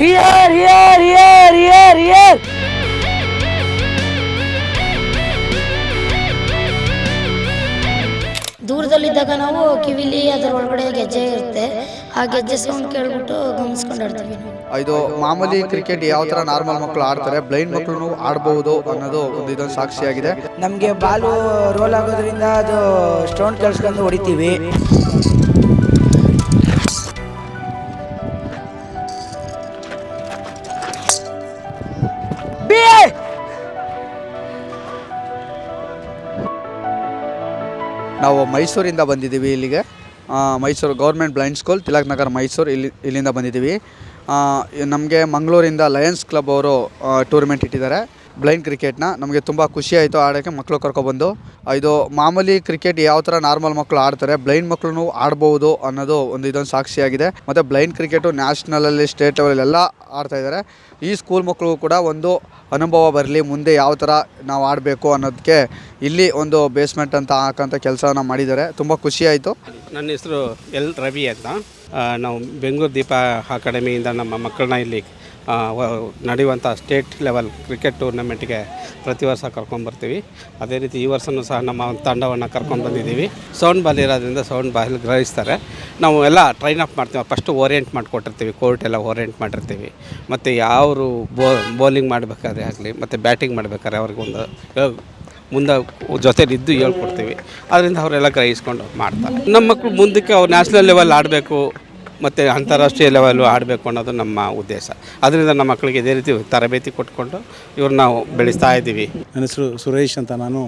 Hear hear hear hear hear ದೂರದಲ್ಲಿದ್ದಾಗ ನಾವು ಕಿವಿಲಿ ಅದರ ಒಳಗಡೆ ಗೆಜ್ಜೆ ಇರುತ್ತೆ. ಆ ಗೆಜ್ಜೆ ಸೌಂಡ್ ಕೇಳ್ಬಿಟ್ಟು ಗಮನಿಸ್ಕೊಂಡು ಆಡ್ತೀವಿ ಇದು ಮಾಮೂಲಿ ಕ್ರಿಕೆಟ್ ಯಾವ ತರ ನಾರ್ಮಲ್ ಮಕ್ಕಳು ಆಡ್ತಾರೆ ಬ್ಲೈಂಡ್ ಮಕ್ಕಳು ಆಡಬಹುದು ಅನ್ನೋದು ಒಂದು ಇದೊಂದು ಸಾಕ್ಷಿಯಾಗಿದೆ. ನಮಗೆ ಬಾಲು ರೋಲ್ ಆಗೋದ್ರಿಂದ ಅದು ಸ್ಟೋನ್ ಕೇಳಿಸ್ಕೊಂಡು ಹೊಡಿತೀವಿ. ನಾವು ಮೈಸೂರಿಂದ ಬಂದಿದ್ದೀವಿ ಇಲ್ಲಿಗೆ. Mysuru government blind school, Tilak Nagar, Mysuru ಇಲ್ಲಿ, ಇಲ್ಲಿಂದ ಬಂದಿದ್ದೀವಿ. ನಮಗೆ ಮಂಗಳೂರಿಂದ ಲಯನ್ಸ್ ಕ್ಲಬ್ ಅವರು ಟೂರ್ನಮೆಂಟ್ ಇಟ್ಟಿದ್ದಾರೆ. ಬ್ಲೈಂಡ್ ಕ್ರಿಕೆಟ್ನ ನಮಗೆ ತುಂಬ ಖುಷಿ ಆಯಿತು ಆಡೋಕ್ಕೆ ಮಕ್ಕಳು ಕರ್ಕೊಬಂದು. ಇದು ಮಾಮೂಲಿ ಕ್ರಿಕೆಟ್ ಯಾವ ಥರ ನಾರ್ಮಲ್ ಮಕ್ಕಳು ಆಡ್ತಾರೆ ಬ್ಲೈಂಡ್ ಮಕ್ಕಳು ಆಡ್ಬೋದು ಅನ್ನೋದು ಒಂದು ಇದೊಂದು ಸಾಕ್ಷಿಯಾಗಿದೆ. ಮತ್ತು ಬ್ಲೈಂಡ್ ಕ್ರಿಕೆಟು ನ್ಯಾಷನಲಲ್ಲಿ ಸ್ಟೇಟ್ ಲೆವೆಲೆಲ್ಲ ಆಡ್ತಾ ಇದ್ದಾರೆ. ಈ ಸ್ಕೂಲ್ ಮಕ್ಕಳು ಕೂಡ ಒಂದು ಅನುಭವ ಬರಲಿ, ಮುಂದೆ ಯಾವ ಥರ ನಾವು ಆಡಬೇಕು ಅನ್ನೋದಕ್ಕೆ ಇಲ್ಲಿ ಒಂದು ಬೇಸ್ಮೆಂಟ್ ಅಂತ ಹಾಕೋಂಥ ಕೆಲಸನ ಮಾಡಿದ್ದಾರೆ. ತುಂಬ ಖುಷಿ ಆಯಿತು. ನನ್ನ ಹೆಸರು ಎಲ್ ರವಿ ಅಂತ. ನಾವು ಬೆಂಗಳೂರು ದೀಪ ಅಕಾಡೆಮಿಯಿಂದ ನಮ್ಮ ಮಕ್ಕಳನ್ನ ಇಲ್ಲಿ ನಡೆಯುವಂಥ ಸ್ಟೇಟ್ ಲೆವೆಲ್ ಕ್ರಿಕೆಟ್ ಟೂರ್ನಮೆಂಟ್ಗೆ ಪ್ರತಿ ವರ್ಷ ಕರ್ಕೊಂಡ್ಬರ್ತೀವಿ ಅದೇ ರೀತಿ ಈ ವರ್ಷವೂ ಸಹ ನಮ್ಮ ತಂಡವನ್ನು ಕರ್ಕೊಂಡು ಬಂದಿದ್ದೀವಿ. ಸೌಂಡ್ ಬಾಲ್ ಇರೋದ್ರಿಂದ ಸೌಂಡ್ ಬಾಲ್ ಗ್ರಹಿಸ್ತಾರೆ. ನಾವು ಎಲ್ಲ ಟ್ರೈನ್ ಅಪ್ ಮಾಡ್ತೀವಿ. ಫಸ್ಟು ಓರಿಯೆಂಟ್ ಮಾಡಿಕೊಟ್ಟಿರ್ತೀವಿ. ಕೋರ್ಟ್ ಎಲ್ಲ ಓರಿಯೆಂಟ್ ಮಾಡಿರ್ತೀವಿ. ಮತ್ತು ಯಾರು ಬೋ ಬೌಲಿಂಗ್ ಮಾಡಬೇಕಾದ್ರೆ ಆಗಲಿ, ಮತ್ತು ಬ್ಯಾಟಿಂಗ್ ಮಾಡಬೇಕಾದ್ರೆ ಅವ್ರಿಗೆ ಒಂದು ಹೇಳ್- ಮುಂದೆ ಜೊತೆಲಿದ್ದು ಹೇಳ್ಕೊಡ್ತೀವಿ. ಅದರಿಂದ ಅವರೆಲ್ಲ ಗ್ರಹಿಸ್ಕೊಂಡು ಮಾಡ್ತಾರೆ. ನಮ್ಮ ಮಕ್ಕಳು ಮುಂದಕ್ಕೆ ಅವ್ರು ನ್ಯಾಷನಲ್ ಲೆವೆಲ್ ಆಡಬೇಕು. ಮತ್ತು ಅಂತಾರಾಷ್ಟ್ರೀಯ ಲೆವೆಲ್ಲು ಆಡಬೇಕು ಅನ್ನೋದು ನಮ್ಮ ಉದ್ದೇಶ. ಅದರಿಂದ ನಮ್ಮ ಮಕ್ಕಳಿಗೆ ಇದೇ ರೀತಿ ತರಬೇತಿ ಕೊಟ್ಕೊಂಡು ಇವ್ರು ನಾವು ಬೆಳೆಸ್ತಾ ಇದ್ದೀವಿ. ನನ್ನ ಹೆಸರು ಸುರೇಶ್ ಅಂತ ನಾನು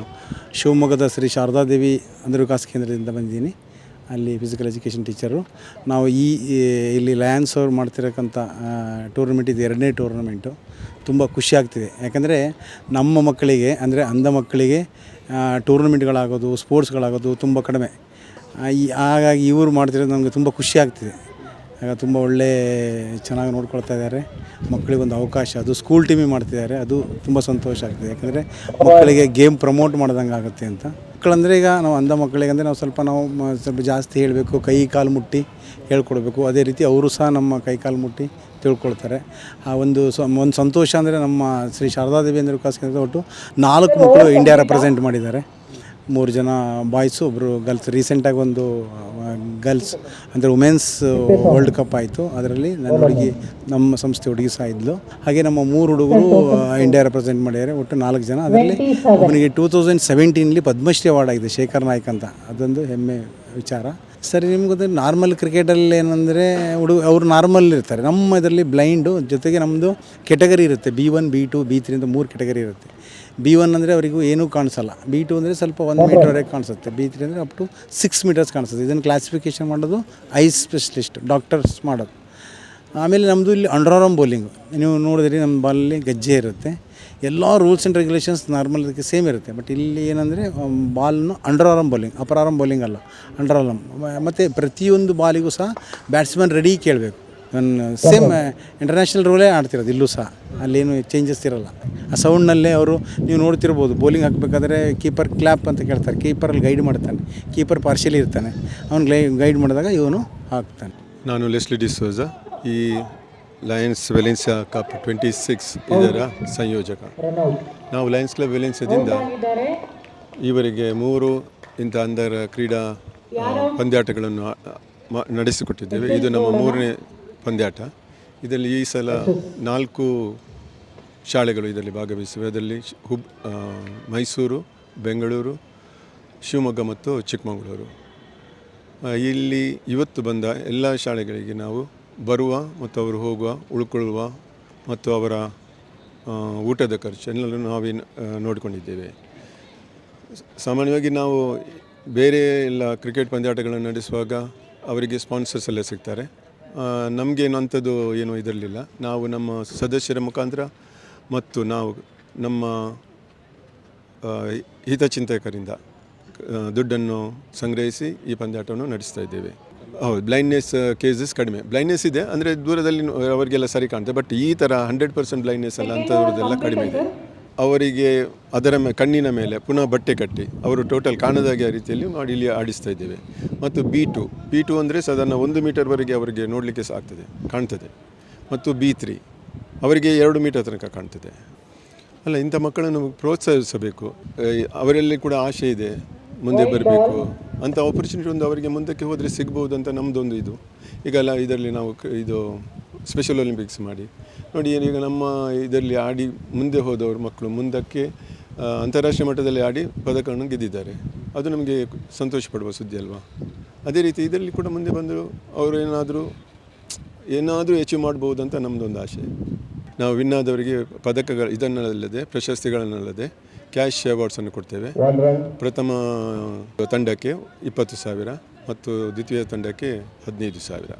ಶಿವಮೊಗ್ಗದ ಶ್ರೀ ಶಾರದಾದೇವಿ ಅಂದ್ರ ವಿಕಾಸ ಕೇಂದ್ರದಿಂದ ಬಂದಿದ್ದೀನಿ. ಅಲ್ಲಿ ಫಿಸಿಕಲ್ ಎಜುಕೇಷನ್ ಟೀಚರು ನಾವು ಈ ಇಲ್ಲಿ ಲಯನ್ಸ್ ಅವ್ರು ಮಾಡ್ತಿರಕ್ಕಂಥ ಟೂರ್ನಮೆಂಟ್ ಇದು ಎರಡನೇ ಟೂರ್ನಮೆಂಟು ತುಂಬ ಖುಷಿ ಆಗ್ತಿದೆ. ಯಾಕಂದರೆ ನಮ್ಮ ಮಕ್ಕಳಿಗೆ, ಅಂದರೆ ಅಂಧ ಮಕ್ಕಳಿಗೆ ಟೂರ್ನಮೆಂಟ್ಗಳಾಗೋದು ಸ್ಪೋರ್ಟ್ಸ್ಗಳಾಗೋದು ತುಂಬ ಕಡಿಮೆ. ಈ, ಹಾಗಾಗಿ ಇವರು ಮಾಡ್ತಿರೋದು ನಮಗೆ ತುಂಬ ಖುಷಿ ಆಗ್ತಿದೆ. ಆಗ ತುಂಬ ಒಳ್ಳೆ ಚೆನ್ನಾಗಿ ನೋಡ್ಕೊಳ್ತಾ ಇದ್ದಾರೆ. ಮಕ್ಕಳಿಗೆ ಒಂದು ಅವಕಾಶ, ಅದು ಸ್ಕೂಲ್ ಟೀಮಿಗೆ ಮಾಡ್ತಿದ್ದಾರೆ. ಅದು ತುಂಬ ಸಂತೋಷ ಆಗ್ತಿದೆ. ಯಾಕಂದರೆ ಮಕ್ಕಳಿಗೆ ಗೇಮ್ ಪ್ರಮೋಟ್ ಮಾಡ್ದಂಗೆ ಆಗುತ್ತೆ ಅಂತ. ಮಕ್ಕಳಂದರೆ ಈಗ ನಾವು ಅಂಧ ಮಕ್ಕಳಿಗೆ ಅಂದರೆ ನಾವು ಸ್ವಲ್ಪ ನಾವು ಸ್ವಲ್ಪ ಜಾಸ್ತಿ ಹೇಳಬೇಕು, ಕೈ ಕಾಲು ಮುಟ್ಟಿ ಹೇಳ್ಕೊಡ್ಬೇಕು. ಅದೇ ರೀತಿ ಅವರು ಸಹ ನಮ್ಮ ಕೈ ಕಾಲು ಮುಟ್ಟಿ ತಿಳ್ಕೊಳ್ತಾರೆ. ಆ ಒಂದು ಒಂದು ಸಂತೋಷ ಅಂದರೆ ನಮ್ಮ ಶ್ರೀ ಶಾರದಾದೇವಿ ಅಂದರೆ ಕೇಂದ್ರದ ಒಟ್ಟು ನಾಲ್ಕು ಮಕ್ಕಳು ಇಂಡಿಯಾ ರೆಪ್ರೆಸೆಂಟ್ ಮಾಡಿದ್ದಾರೆ. ಮೂರು ಜನ ಬಾಯ್ಸು ಒಬ್ಬರು ಗರ್ಲ್ಸ್. ರೀಸೆಂಟಾಗಿ ಒಂದು ಗರ್ಲ್ಸ್, ಅಂದರೆ ವುಮೆನ್ಸ್ ವರ್ಲ್ಡ್ ಕಪ್ ಆಯಿತು. ಅದರಲ್ಲಿ ನನ್ನ ಹುಡುಗಿ, ನಮ್ಮ ಸಂಸ್ಥೆ ಹುಡುಗಿ ಸಹ ಇದ್ಲು. ಹಾಗೆ ನಮ್ಮ ಮೂರು ಹುಡುಗರು ಇಂಡಿಯಾ ರೆಪ್ರೆಸೆಂಟ್ ಮಾಡಿದ್ದಾರೆ ಒಟ್ಟು ನಾಲ್ಕು ಜನ. ಅದರಲ್ಲಿ ಅವನಿಗೆ ಟೂ ತೌಸಂಡ್ ಸೆವೆಂಟೀನಲ್ಲಿ ಪದ್ಮಶ್ರೀ ಅವಾರ್ಡ್ ಆಗಿದೆ, ಶೇಖರ್ ನಾಯ್ಕ್ ಅಂತ. ಅದೊಂದು ಹೆಮ್ಮೆ ವಿಚಾರ. ಸರಿ, ನಿಮ್ಗೆ ನಾರ್ಮಲ್ ಕ್ರಿಕೆಟಲ್ಲಿ ಏನಂದರೆ, ಹುಡುಗ, ಅವರು ನಾರ್ಮಲ್ ಇರ್ತಾರೆ. ನಮ್ಮ ಇದರಲ್ಲಿ ಬ್ಲೈಂಡು ಜೊತೆಗೆ ನಮ್ಮದು ಕೆಟಗರಿ ಇರುತ್ತೆ. B one B two B three ಅಂತ ಮೂರು ಕೆಟಗರಿ ಇರುತ್ತೆ. ಬಿ ಒನ್ ಅಂದರೆ ಅವರಿಗೂ ಏನೂ ಕಾಣಿಸಲ್ಲ. ಬಿ ಟು ಅಂದರೆ ಸ್ವಲ್ಪ ಒಂದು ಮೀಟರ್ವರೆಗೆ ಕಾಣಿಸುತ್ತೆ. ಬಿ ತ್ರೀ ಅಂದರೆ ಅಪ್ ಟು ಸಿಕ್ಸ್ ಮೀಟರ್ಸ್ ಕಾಣಿಸುತ್ತೆ. ಇದನ್ನು ಕ್ಲಾಸಿಫಿಕೇಷನ್ ಮಾಡೋದು ಐ ಸ್ಪೆಷಲಿಸ್ಟ್ ಡಾಕ್ಟರ್ಸ್ ಮಾಡೋದು. ಆಮೇಲೆ ನಮ್ಮದು ಇಲ್ಲಿ ಅಂಡರ್ಆರ್ಮ್ ಬೌಲಿಂಗ್ ನೀವು ನೋಡಿದ್ರಿ ನಮ್ಮ ಬಾಲಲ್ಲಿ ಗಜ್ಜೆ ಇರುತ್ತೆ. ಎಲ್ಲ ರೂಲ್ಸ್ ಆ್ಯಂಡ್ ರೆಗ್ಯುಲೇಷನ್ಸ್ ನಾರ್ಮಲ್ ಇದಕ್ಕೆ ಸೇಮ್ ಇರುತ್ತೆ. ಬಟ್ ಇಲ್ಲಿ ಏನಂದರೆ ಬಾಲ್ನು underarm bowling upper arm bowling ಅಲ್ಲ. ಅಂಡರ್ ಆರಮ್ ಮತ್ತು ಪ್ರತಿಯೊಂದು ಬಾಲಿಗೂ ಸಹ ಬ್ಯಾಟ್ಸ್ಮನ್ ರೆಡಿ ಕೇಳಬೇಕು. ಸೇಮ್ ಇಂಟರ್ನ್ಯಾಷನಲ್ ರೂಲೇ ಆಡ್ತಿರೋದು ಇಲ್ಲೂ ಸಹ. ಅಲ್ಲೇನು ಚೇಂಜಸ್ ಇರಲ್ಲ. ಆ ಸೌಂಡ್ನಲ್ಲೇ ಅವರು ನೀವು ನೋಡ್ತಿರ್ಬೋದು ಬೌಲಿಂಗ್ ಹಾಕಬೇಕಾದ್ರೆ ಕೀಪರ್ ಕ್ಲ್ಯಾಪ್ ಅಂತ ಕೇಳ್ತಾರೆ. ಕೀಪರಲ್ಲಿ ಗೈಡ್ ಮಾಡ್ತಾನೆ. ಕೀಪರ್ ಪಾರ್ಶಲಿ ಇರ್ತಾನೆ. ಅವ್ನು ಗೈ ಗೈಡ್ ಮಾಡಿದಾಗ ಇವನು ಹಾಕ್ತಾನೆ. ನಾನು ಲೆಸ್ಲಿ ಡಿಸೋಜ ಈ Lions Valencia cup twenty six ಇದರ ಸಂಯೋಜಕ. ನಾವು ಲಯನ್ಸ್ ಕ್ಲಬ್ ವೆಲೆನ್ಸಿಯಾದಿಂದ ಈವರೆಗೆ ಮೂರು ಇಂಥ ಅಂದರ ಕ್ರೀಡಾ ಪಂದ್ಯಾಟಗಳನ್ನು ನಡೆಸಿಕೊಟ್ಟಿದ್ದೇವೆ. ಇದು ನಮ್ಮ ಮೂರನೇ ಪಂದ್ಯಾಟ. ಇದರಲ್ಲಿ ಈ ಸಲ ನಾಲ್ಕು ಶಾಲೆಗಳು ಇದರಲ್ಲಿ ಭಾಗವಹಿಸಿವೆ. ಅದರಲ್ಲಿ ಹುಬ್ ಮೈಸೂರು, ಬೆಂಗಳೂರು, ಶಿವಮೊಗ್ಗ ಮತ್ತು ಚಿಕ್ಕಮಗಳೂರು. ಇಲ್ಲಿ ಇವತ್ತು ಬಂದ ಎಲ್ಲ ಶಾಲೆಗಳಿಗೆ ನಾವು ಬರುವ ಮತ್ತು ಅವರು ಹೋಗುವ, ಉಳ್ಕೊಳ್ಳುವ ಮತ್ತು ಅವರ ಊಟದ ಖರ್ಚು ಎಲ್ಲರೂ ನಾವೇ ನೋಡಿಕೊಂಡಿದ್ದೇವೆ. ಸಾಮಾನ್ಯವಾಗಿ ನಾವು ಬೇರೆ ಎಲ್ಲ ಕ್ರಿಕೆಟ್ ಪಂದ್ಯಾಟಗಳನ್ನು ನಡೆಸುವಾಗ ಅವರಿಗೆ ಸ್ಪಾನ್ಸರ್ಸ್ ಎಲ್ಲ ಸಿಗ್ತಾರೆ. ನಮಗೇನು ಅಂಥದ್ದು ಏನೂ ಇದರಲಿಲ್ಲ ನಾವು ನಮ್ಮ ಸದಸ್ಯರ ಮುಖಾಂತರ ಮತ್ತು ನಾವು ನಮ್ಮ ಹಿತಚಿಂತಕರಿಂದ ದುಡ್ಡನ್ನು ಸಂಗ್ರಹಿಸಿ ಈ ಪಂದ್ಯಾಟವನ್ನು ನಡೆಸ್ತಾ ಇದ್ದೇವೆ. ಹೌದು ಬ್ಲೈಂಡ್ನೆಸ್ ಕೇಸಸ್ ಕಡಿಮೆ. ಬ್ಲೈಂಡ್ನೆಸ್ ಇದೆ ಅಂದರೆ ದೂರದಲ್ಲಿ ಅವರಿಗೆಲ್ಲ ಸರಿ ಕಾಣುತ್ತೆ ಬಟ್ ಈ ಥರ ಹಂಡ್ರೆಡ್ ಪರ್ಸೆಂಟ್ ಬ್ಲೈಂಡ್ನೆಸ್ ಅಲ್ಲ ಅಂಥವ್ರದ್ದೆಲ್ಲ ಕಡಿಮೆ ಇದೆ. ಅವರಿಗೆ ಅದರ ಮೇ ಕಣ್ಣಿನ ಮೇಲೆ ಪುನಃ ಬಟ್ಟೆ ಕಟ್ಟಿ ಅವರು ಟೋಟಲ್ ಕಾಣದಾಗೆ ರೀತಿಯಲ್ಲಿ ಮಾಡಿ ಇಲ್ಲಿ ಆಡಿಸ್ತಾ ಇದ್ದೇವೆ. ಮತ್ತು ಬಿ ಟು ಬಿ ಟು ಅಂದರೆ ಸಾಧಾರಣ ಒಂದು ಮೀಟರ್ವರೆಗೆ ಅವರಿಗೆ ನೋಡಲಿಕ್ಕೆ ಸಹ ಆಗ್ತದೆ ಕಾಣ್ತದೆ. ಮತ್ತು ಬಿ ತ್ರೀ ಅವರಿಗೆ ಎರಡು ಮೀಟರ್ ತನಕ ಕಾಣ್ತದೆ. ಅಲ್ಲ, ಇಂಥ ಮಕ್ಕಳನ್ನು ಪ್ರೋತ್ಸಾಹಿಸಬೇಕು. ಅವರಲ್ಲಿ ಕೂಡ ಆಸೆ ಇದೆ, ಮುಂದೆ ಬರಬೇಕು ಅಂಥ ಆಪರ್ಚುನಿಟಿ ಒಂದು ಅವರಿಗೆ ಮುಂದಕ್ಕೆ ಹೋದರೆ ಸಿಗ್ಬೋದು ಅಂತ ನಮ್ಮದೊಂದು ಇದು. ಈಗಲ್ಲ ಇದರಲ್ಲಿ ನಾವು ಇದು ಸ್ಪೆಷಲ್ ಒಲಿಂಪಿಕ್ಸ್ ಮಾಡಿ. ನೋಡಿ ಈಗ ನಮ್ಮ ಇದರಲ್ಲಿ ಆಡಿ ಮುಂದೆ ಹೋದವರು ಮಕ್ಕಳು ಮುಂದಕ್ಕೆ ಅಂತಾರಾಷ್ಟ್ರೀಯ ಮಟ್ಟದಲ್ಲಿ ಆಡಿ ಪದಕವನ್ನು ಗೆದ್ದಿದ್ದಾರೆ. ಅದು ನಮಗೆ ಸಂತೋಷ ಪಡುವ ಸುದ್ದಿ ಅಲ್ವಾ? ಅದೇ ರೀತಿ ಇದರಲ್ಲಿ ಕೂಡ ಮುಂದೆ ಬಂದರೂ ಅವರು ಏನಾದರೂ ಏನಾದರೂ ಅಚೀವ್ ಮಾಡ್ಬೋದು ಅಂತ ನಮ್ಮದೊಂದು ಆಸೆ. ನಾವು ವಿನ್ ಆದವರಿಗೆ ಪದಕಗಳು, ಇದನ್ನಲ್ಲದೆ ಪ್ರಶಸ್ತಿಗಳನ್ನಲ್ಲದೆ ಕ್ಯಾಶ್ ಅವಾರ್ಡ್ಸನ್ನು ಕೊಡ್ತೇವೆ. ಪ್ರಥಮ ತಂಡಕ್ಕೆ ಇಪ್ಪತ್ತು ಸಾವಿರ ಮತ್ತು ದ್ವಿತೀಯ ತಂಡಕ್ಕೆ ಹದಿನೈದು ಸಾವಿರ.